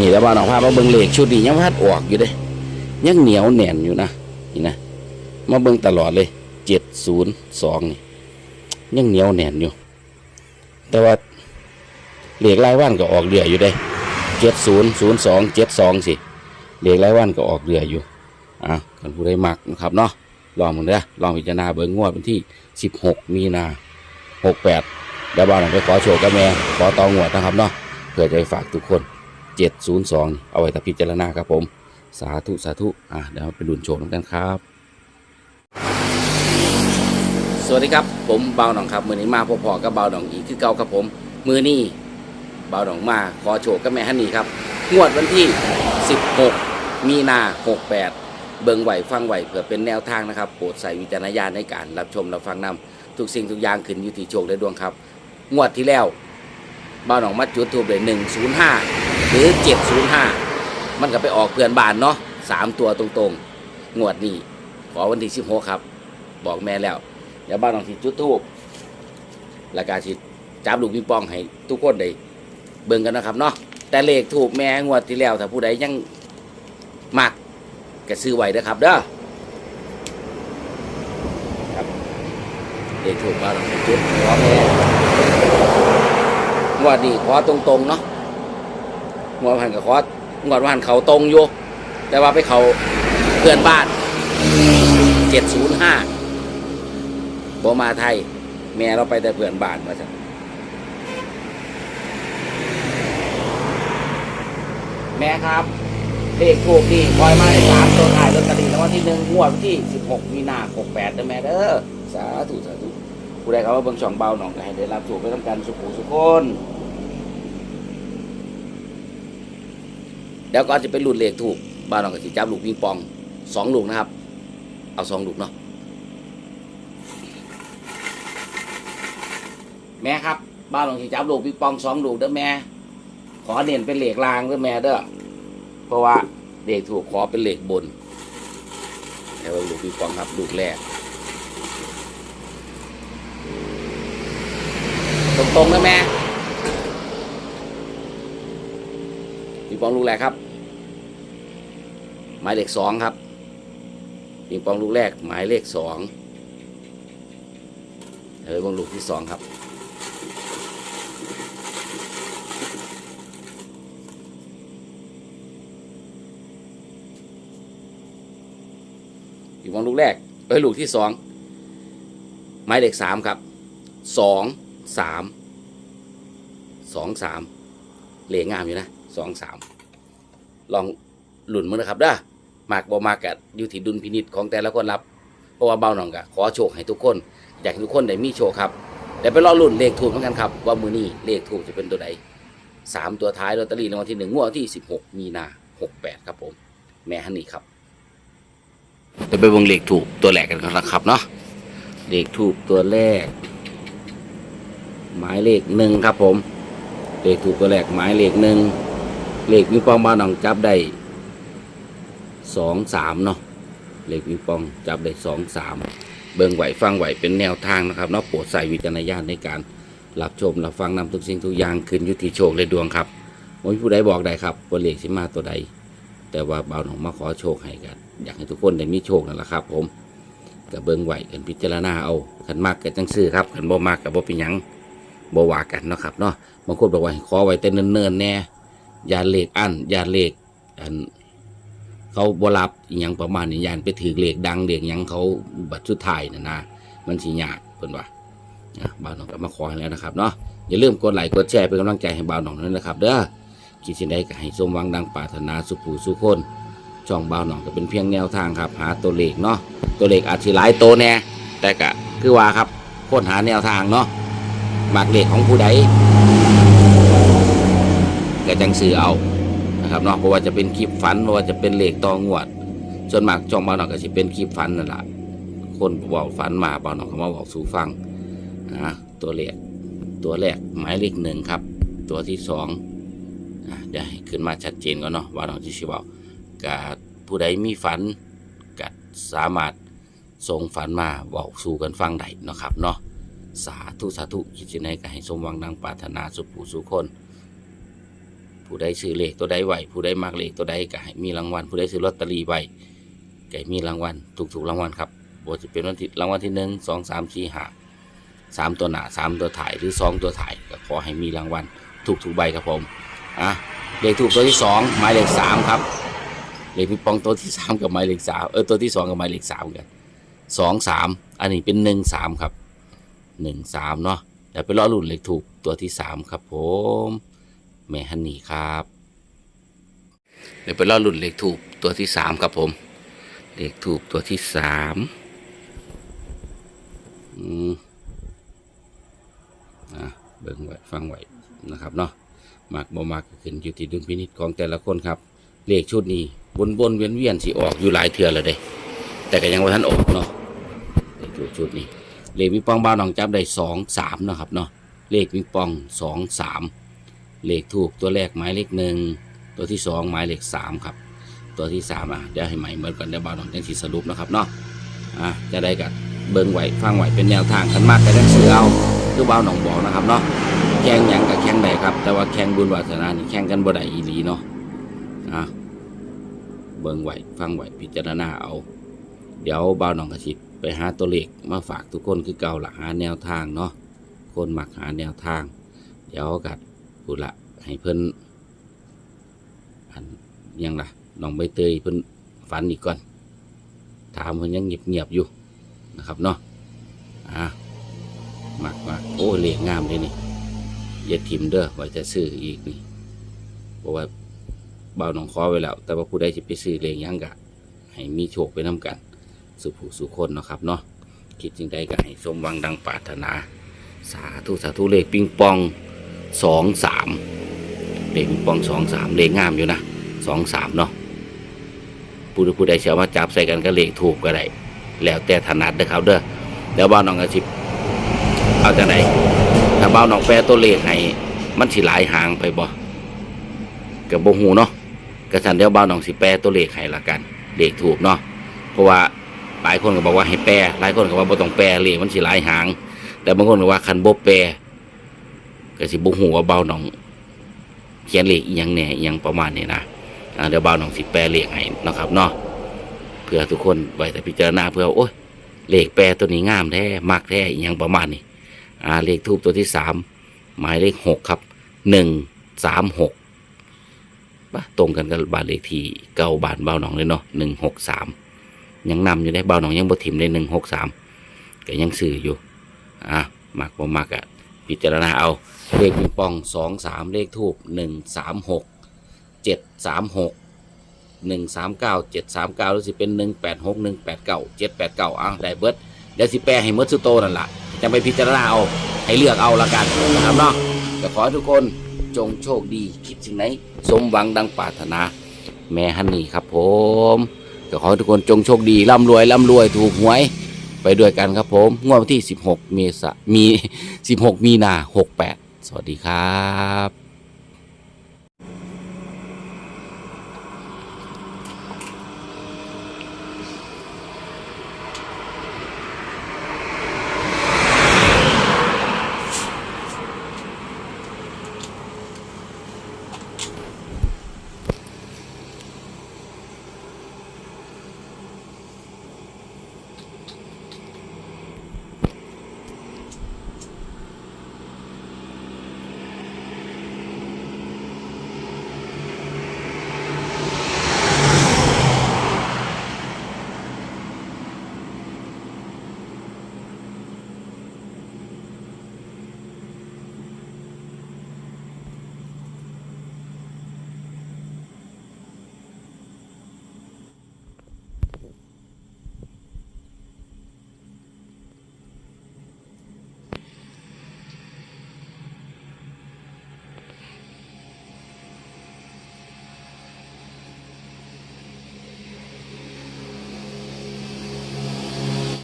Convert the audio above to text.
นี่แล้วบ้านหนองพามาเบิ่งเหลขชุดนี้ยังพัดออกอยู่เด้ยังเหนียวแน่นอยู่นะนี่นะมาเบิ่งตลอดเลยเจ็ดศูนย์สองนี่ยังเหนียวแน่นอยู่ แต่ว่าเหลขรายวันก็ออกเรืออยู่เด้เจ็ดศูนย์ศูนย์สองเจ็ดสองสิเหลขรายวันก็ออกเรืออยู่อะกันผู้ใดมักนะครับเนาะลองมึงเด้อลองพิจารณาเบิ่งงวดวันที่สิบหกมีนาหกแปดเดี๋ยวบ้านหลังไปขอโชคกับแม่ขอตองวดนะครับเนาะเพื่อจะฝากทุกคน เจ็ดศูนย์สองเอาไว้แต่พิจารณาครับผม สาธุ สาธุ อะเดี๋ยวไปดุนโชว์น้ำกันครับ สวัสดีครับผมเบาหนองครับ มือนี้มาพอๆกับเบาหนองอีกคือเก่าครับผม มือนี้เบาหนองมาขอโชว์กับแม่ฮันนี่ครับงวดวันที่ 16 มีนา 68 เบิ่งไหวฟังไหวเพื่อเป็นแนวทางนะครับโปรดใส่วิจารณญาณในการรับชมรับฟังนำทุกสิ่งทุกอย่างขึ้นอยู่ที่โชคและดวงครับ งวดที่แล้วเบาหนองมาจุดทูบเลย105ห หรือ 705 มันก็ไปออกเพื่อนบ้านเนาะสามตัวตรงๆ งวดนี้ ขอวันที่สิบหกครับ บอกแม่แล้วเดี๋ยวบ้านลองสิจุดทูบแล้วก็สิจับลูกปิงปองให้ทุกคนได้เบิ่งกันนะครับเนาะแต่เลขถูกแม่งวดที่แล้วถ้าผู้ใดยังมักก็ซื้อไว้นะครับเด้อครับเลขถูกบ้านลองจุดขอแม่งวดนี้ขอตรงๆเนาะ งวดพันกับคอสงวดพันเขาตรงอยู่แต่ว่าไปเขาเพื่อนบ้านเจ็ดศูนย์ห้าบมาไทย แม่เราไปแต่เพื่อนบ้านมาจ้ะแม่ครับเลขถูกดีคอยมาในสามตัวถ่ายลอตเตอรี่แล้ววันที่หนึ่งงวดวันที่สิบหกมีนาหกแปดเด้อแม่เด้อสาธุสาธุผู้ใดเขาว่าเบิ่งช่องเบาหน่องก็ให้ได้รับถูกไปทำการสุขุสุขคน เดี๋ยวก็จะเป็นรุ่นเลขถูกบ้านเราก็จะจับลูกปิงปองสองลูกนะครับ เอาสองลูกเนาะแม่ครับ บ้านเราจะจับลูกปิงปองสองลูกเด้อแม่ ขอเน้นเป็นเหล็กรางเด้อแม่เด้อเพราะว่าเลขถูกขอเป็นเหล็กบนแล้วลูกปิงปองครับลูกแรกตรงๆนะแม่ ปองลูกแรกครับ หมายเลขสองครับปิงปองลูกแรก หมายเลขสองเฮ้ยบงลูกที่สองครับปิงปองลูกแรกเอ้ยลูกที่สองหมายเลขสามครับสองสามสองสามเหลขงามอยู่นะ สองสามลองหลุนมือนะครับเด้อมากบ่มากกะอยู่ที่ดุลพินิจของแต่ละคนรับ เพราะว่าเบาหน่องกะขอโชคให้ทุกคน อยากให้ทุกคนได้มีโชคครับเดี๋ยวไปรอลุ่นเลขถูกเหมือนกันครับ ว่ามือนี้เลขถูกจะเป็นตัวใดสามตัวท้ายลอตเตอรี่รางวัลที่หนึ่งงวดที่สิบหกมีนาหกแปดครับผม แม่ฮันนี่ครับเดี๋ยวไปวงเลขถูกตัวแรกกันนะครับเนาะเลขถูกตัวแรก หมายเลขหนึ่งครับผม เลขถูกตัวแรกหมายเลขหนึ่ง เลขปิงปองบ้านหนองจับได้สองสามเนาะเลขปิงปองจับได้สองสามเบิ่งไหวฟังไหวเป็นแนวทางนะครับเนาะโปรดใส่วิจารณญาณในการรับชมรับฟังนำทุกสิ่งทุกอย่างขึ้นยุติโชคและดวงครับผมผู้ใดบอกได้ครับว่าเลขสิมาตัวใด แต่ว่าบ่าวหนองมาขอโชคให้กัน อยากให้ทุกคนได้มีโชคนั่นแหละครับ ผมกับเบิ่งไหวกันพิจารณาเอาขันมากกันจังซื้อครับขันบ่มากกับบ่เป็นหยังบ่ว่ากันเนาะครับเนาะบางคนบอกว่าให้ขอไว้แต่เนิ่นๆแน่ ยานเลขอันยานเลขอันเขาบรับอหยังประมาณนี้ยานไปถือเลขดังเลขยังเขาบัตรสุดท้ายนะนะมันสิยากเพิ่นว่าอะบ่าวหนองก็มาขอให้แล้วนะครับเนาะอย่าลืมกดไลค์กดแชร์เป็นกำลังใจให้บ่าวหนองด้วยนะครับ เด้อคิดสิ่งใดก็ให้สมหวังดังปรารถนาสุขูสุขคนช่องบ่าวหนองก็เป็นเพียงแนวทางครับ หาตัวเลขเนาะตัวเลขอาจสิหลายโตวแน่แต่ก็คือว่าครับค้นหาแนวทางเนาะหมากเลขของผู้ใด ก็จังซื้อเอานะครับเนาะเพราะว่าจะเป็นคลิปฝันเพราะว่าจะเป็นเลขตองวด ส่วนมากช่องบ้านนอกก็จะเป็นคลิปฝันนั่นแหละคนบอกฝันมาบ้านนอกเขามาบอกสู่ฟังนะตัวเลขตัวแรกหมายเลขหนึ่งครับ ตัวที่สองอะเดี๋ยวขึ้นมาชัดเจนก่อนเนาะบ้านนอกที่ชิบอกกับผู้ใดมีฝันก็สามารถส่งฝันมาบอกสู่กันฟังได้นะครับเนาะสาธุสาธุคิดจะไหนก็ให้สมหวังดังปรารถนาสุขผู้สุขคน ผู้ใดซื้อเลขตัวใดไหวผู้ใดมักเลขตัวใดก็ให้มีรางวัลผู้ใดซื้อลอตเตอรี่ไหวก็มีรางวัลถูกๆรางวัลครับบ่จะเป็นวันที่รางวัลที่หนึ่งสองสามสี่ห้าสามตัวหนาสามตัวถ่ายหรือสองตัวถ่ายก็ขอให้มีรางวัลถูกๆใบครับผมอะเลขถูกตัวที่สองหมายเลขสามครับเลขปิงปองตัวที่สามกับหมายเลขสามเออตัวที่สองกับหมายเลขสามกันสองสามอันนี้เป็นหนึ่งสามครับหนึ่งสามเนาะเดี๋ยวไปรอรุ่นเลขถูกตัวที่สามครับผม แม่ฮันนี่ครับ เดี๋ยวไปรอรุ่นเลขถูกตัวที่สามครับผม เลขถูกตัวที่สามอืมอะเบิ่งไว้ฟังไว้นะครับเนาะมักบ่มักขึ้นอยู่ที่ดุลพินิจของแต่ละคนครับ เลขชุดนี้วนวนเวียนเวียนๆสิออกอยู่หลายเทื่อแล้วเด้ แต่ก็ยังว่าท่านออกเนาะเลขชุดนี้ เลขมีปองบ้านหนองจับได้สองสามเนาะครับเนาะเลขมีปองสองสาม เลขถูกตัวแรกหมายเลขหนึ่งตัวที่สองหมายเลขสามครับ ตัวที่สามอะเดี๋ยวให้ใหม่เหมือนกันเดี๋ยวบ่าวน้องจังสีสรุปนะครับเนาะอะจะได้กันเบิ่งไหวฟังไหวเป็นแนวทางกันมากกันได้ซื้อเอาคือบ่าวน้องบอกนะครับเนาะแข่งยังกับแข่งได้ครับ แต่ว่าแข่งบุญวาสนานี่แข่งกันบ่ได้อีหลีเนาะอะเบิ่งไหวฟังไหวพิจารณาเอา เดี๋ยวบ่าวน้องกระชิบไปหาตัวเลขมาฝากทุกคนคือเก่าละหาแนวทางเนาะคนมักหาแนวทาง เดี๋ยวกัด พูละให้เพิ่นอันยังล่ะน้องใบเตยเพิ่นฝันอีกก่อน ถามเพิ่นยังเงียบๆอยู่นะครับเนาะอะมากมากโอ้เลขงงามเลยนี่อย่าทิมเด้อไว้จะซื้ออีกนี่เพราะว่าเบาหนองคอไว้แล้ว แต่ว่าผู้ใดจะไปซื้อเลขหยังกะ ให้มีโชคไปน้กัน สุผู้สุคนเนาะครับเนาะคิดจึงใดก็ให้สมหวังดังปรารถนา สาธุสาธุเลขปิงปอง สองสามเลขปิงปองสองสามเลขงามอยู่นะสองสามเนาะผู้ใดผู้ใดเชื่อว่าจับใส่กันก็เลขถูกก็ได้แล้วแต่ถนัดเด้อครับเด้อเดี๋ยวบ้านน้องกระชิบเอาจากไหนถ้าบ้านน้องแปรตัวเลขให้มันสิหลายหางไปบ่กับบ่หูเนาะกระสันเดี๋ยวบ้านน้องสิแปรตัวเลขให้ละกันเลขถูกเนาะเพราะว่าหลายคนก็บอกว่าให้แปรหลายคนก็ว่าบ่ต้องแปรเลขมันสิหลายหาง แต่บางคนก็ว่าคันบ่แปร ก็สิบุหูว่าเบาหนองเขียนเลขยังแหน่ยังประมาณนี้นะเดี๋ยวเบาหนองสิแปลเลขให้นะครับเนาะเพื่อทุกคนไว้แต่พิจารณาเพื่อโอ้ยเลขแปลตัวนี้งามแท้มักแท้ยังประมาณนี้อ่าเลขทูบตัวที่สามหมายเลขหกครับหนึ่งสามหกตรงกันกับบานเลขที่เก่าบานเบาหนองเลยเนาะหนึ่งหกสามยังนำอยู่ได้เบาหนองยังบ่ถิ่มได้หนึ่งหกสามก็ยังซื้ออยู่อะมักบ่มักอะ พิจารณาเอา เลขปิงปองสองสามเลขทูบหนึ่งสามหกเจ็ดสามหกหนึ่งสามเก้าเจ็ดสามเก้าหรือสิเป็นหนึ่งแปดหกหนึ่งแปดเก้าเจ็ดแปดเก้าอ้าวได้เบิดเดี๋ยวสิแปลให้เมดสุโตนั่นแหละจะไปพิจารณาเอาให้เลือกเอาละกันนะครับเนาะก็ขอให้ทุกคนจงโชคดีคิดสิ่งไหน สมหวังดังปรารถนา แม่ฮันนี่ครับผมก็ขอให้ทุกคนจงโชคดีร่ำรวยร่ำรวยถูกหวย ไปด้วยกันครับผมงวดวันที่ 16 เมษามี 16 มีนา 68 สวัสดีครับ